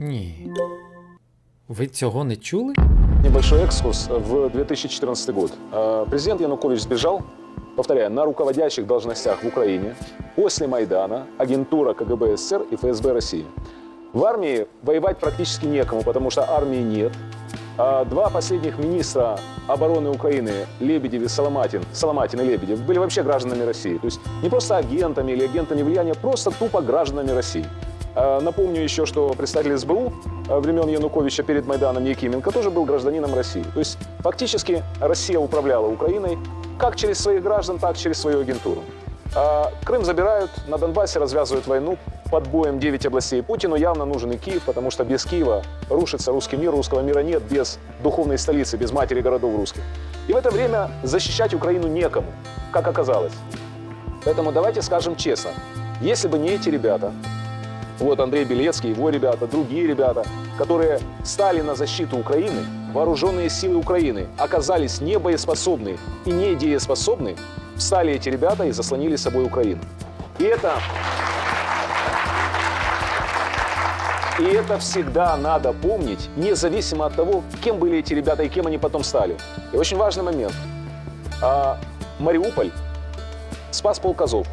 Ні. Ви цього не чули? Небольшой экскурс в 2014 год. Э, Президент Янукович сбежал, повторяю, на руководящих должностях в Украине. После Майдана агентура КГБ СССР и ФСБ России. В армии воевать практически некому, потому что армии нет. А Два последних министра обороны Украины, Лебедев и Соломатин, Соломатин и Лебедев, были вообще гражданами России. То есть не просто агентами или агентами влияния, просто тупо гражданами России. А, Напомню еще, что представитель СБУ а, времен Януковича перед Майданом Якименко тоже был гражданином России. То есть фактически Россия управляла Украиной как через своих граждан, так и через свою агентуру. А Крым забирают, на Донбассе развязывают войну, под боем 9 областей. Путину явно нужен и Киев, потому что без Киева рушится русский мир, русского мира нет без духовной столицы, без матери городов русских. И в это время защищать Украину некому, как оказалось. Поэтому давайте скажем честно, если бы не эти ребята, вот Андрей Белецкий, его ребята, другие ребята, которые стали на защиту Украины, вооруженные силы Украины оказались не боеспособны и не дееспособны, встали эти ребята и заслонили собой Украину. И это... И это всегда надо помнить, независимо от того, кем были эти ребята и кем они потом стали. И очень важный момент. А, Мариуполь спас полк Азов.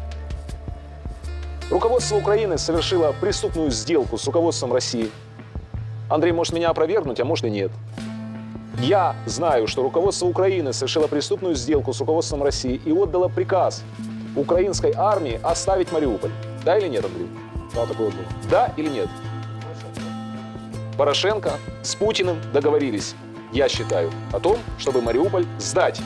Руководство Украины совершило преступную сделку с руководством России. Андрей может меня опровергнуть, а может и нет. Я знаю, что руководство Украины совершило преступную сделку с руководством России и отдало приказ украинской армии оставить Мариуполь. Да или нет, Андрей? Да, такое было. Да или нет? Порошенко с Путиным договорились, я считаю, о том, чтобы Мариуполь сдать.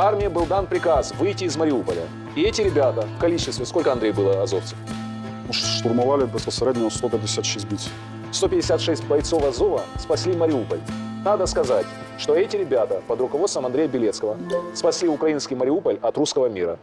Армии был дан приказ выйти из Мариуполя. И эти ребята в количестве, сколько, Андрей, было азовцев? Ну, ш- Штурмували безпосередньо 156 бійців. 156 бойцов Азова спасли Мариуполь. Надо сказать, что эти ребята под руководством Андрея Белецкого спасли украинский Мариуполь от русского мира.